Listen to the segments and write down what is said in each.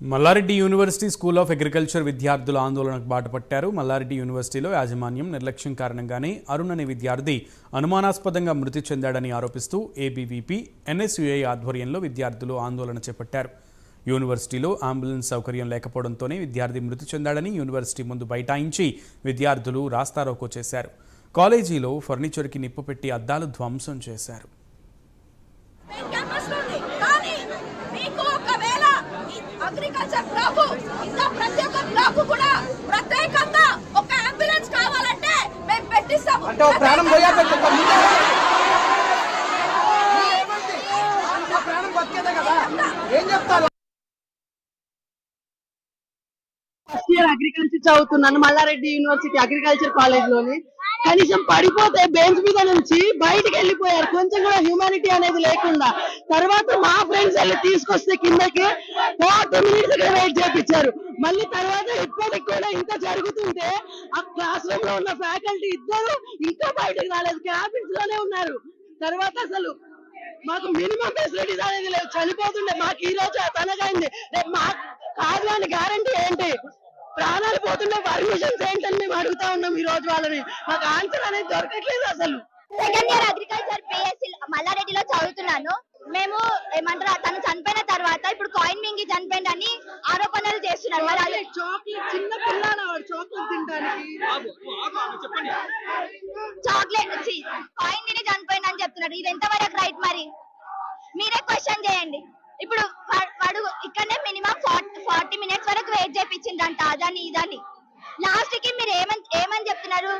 Mallareddy university school of agriculture విద్యార్థుల ఆందోళనకు బాటపట్టారు. మల్లారెడ్డి యూనివర్సిటీలో యాజమాన్యం నిర్లక్ష్యం కారణంగానే అరుణ్ అనే విద్యార్థి అనుమానాస్పదంగా మృతి చెందాడని ఆరోపిస్తూ ఏబీవీపీ ఎన్ఎస్యుఐ ఆధ్వర్యంలో విద్యార్థులు ఆందోళన చేపట్టారు. యూనివర్సిటీలో అంబులెన్స్ సౌకర్యం లేకపోవడంతోనే విద్యార్థి మృతి చెందాడని యూనివర్సిటీ ముందు బైఠాయించి విద్యార్థులు రాస్తారోకో చేశారు. కాలేజీలో ఫర్నిచర్కి నిప్పు పెట్టి అద్దాలు ధ్వంసం చేశారు మెయిన్ క్యాంపస్లో ఉంది కానీ మీకు ఒకవేళ ఈ అగ్రికల్చర్ బ్లాక్ ఇంకా ప్రతి ఒక్క బ్లాక్ కూడా ప్రత్యేకంగా ఒక అంబులెన్స్ కావాలంటే మేము పెట్టిస్తాము. ఫస్ట్ ఇయర్ అగ్రికల్చర్ చదువుతున్నాను మల్లారెడ్డి యూనివర్సిటీ అగ్రికల్చర్ కాలేజ్లోని. కనీసం పడిపోతే బెంచ్ మీద నుంచి బయటికి వెళ్ళిపోయారు. కొంచెం కూడా హ్యూమానిటీ అనేది లేకుండా. తర్వాత మా ఫ్రెండ్స్ వెళ్ళి తీసుకొస్తే కిందకి ఫార్టీ మినిట్స్ వెయిట్ చేపించారు. మళ్ళీ తర్వాత ఇప్పటికి కూడా ఇంత జరుగుతుంటే ఆ క్లాస్ రూమ్లో ఉన్న ఫ్యాకల్టీ ఇద్దరు ఇంకా బయటకు రాలేదు. క్యాబిన్స్లోనే ఉన్నారు. తర్వాత అసలు మాకు మినిమం ఫెసిలిటీస్ అనేది లేవు. చనిపోతుండే. మాకు ఈ రోజు తనకైంది రేపు మాకు కాదు అని గ్యారంటీ ఏంటి? ప్రాణాలు పోతుండే పర్మిషన్స్ ఏంటని మేము అడుగుతా ఉన్నాం ఈ రోజు వాళ్ళని. మాకు ఆన్సర్ అనేది దొరకట్లేదు అసలు. సెకండ్ ఇయర్ అగ్రికల్చర్ పిఎస్సి మల్లారెడ్డిలో చదువుతున్నాను. మేము ఏమంటారు తను చనిపోయిన తర్వాత ఇప్పుడు కాయిన్ మింగి చనిపోయిందని ఆరోపణలు చేస్తున్నారు. మరి అది చాక్లెట్ చిన్న పిల్లలు చాక్లెట్ తినడానికి. చాక్లెట్ కాయిన్ తిని చనిపోయిందని చెప్తున్నారు. ఇది ఎంతవరకు రైట్ మరి? మీరే క్వశ్చన్ చేయండి. ఇప్పుడు వెయిట్ చేయించిందంట అదని ఇదని. లాస్ట్కి మీరు ఏమని ఏమని చెప్తున్నారు?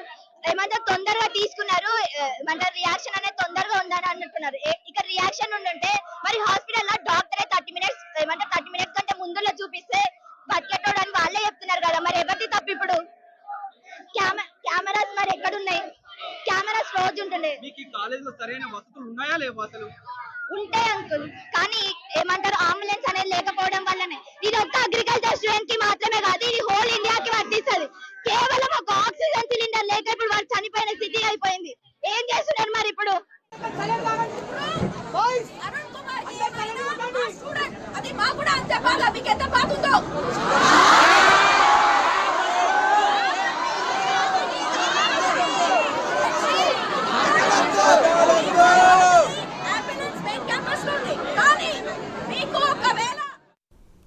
ఏమంటారు తొందరగా తీసుకున్నారు ఏమంటారు రియాక్షన్ అనేది తొందరగా ఉందని అంటున్నారు. ఏ- ఇక రియాక్షన్ ఉండుంటే మరి హాస్పిటల్లో డాక్టరే థర్టీ మినిట్స్ ఏమంటారు థర్టీ మినిట్స్ కంటే ముందులో చూపిస్తే బతికెట్టోడు అని వాళ్ళే చెప్తున్నారు కదా మరి ఎవరిది తప్పు ఇప్పుడు? కెమె- కెమెరాస్ మరి ఎక్కడున్నాయి? కెమెరాస్ రోజు ఉంటుండే మీకు ఈ కాలేజీలో సరైన వసతులు ఉన్నాయా లేవు అసలు? ఉంటాయి అంకుల్ కానీ ఏమంటారు అంబులెన్స్ అనేది లేకపోవడం వల్లనే. ఇది ఒక్క అగ్రికల్చర్ స్టూడెంట్కి మాత్రమే కాదు ఇది హోల్ ఇండియాకి వర్తిస్తుంది కేవలం ఒక ఆక్సిజన్ సిలిండర్ లేక ఇప్పుడు వాళ్ళు చనిపోయిన స్థితి అయిపోయింది ఏం చేస్తున్నారు మరి ఇప్పుడు అరుణ్ కుమార్ ఏమైనా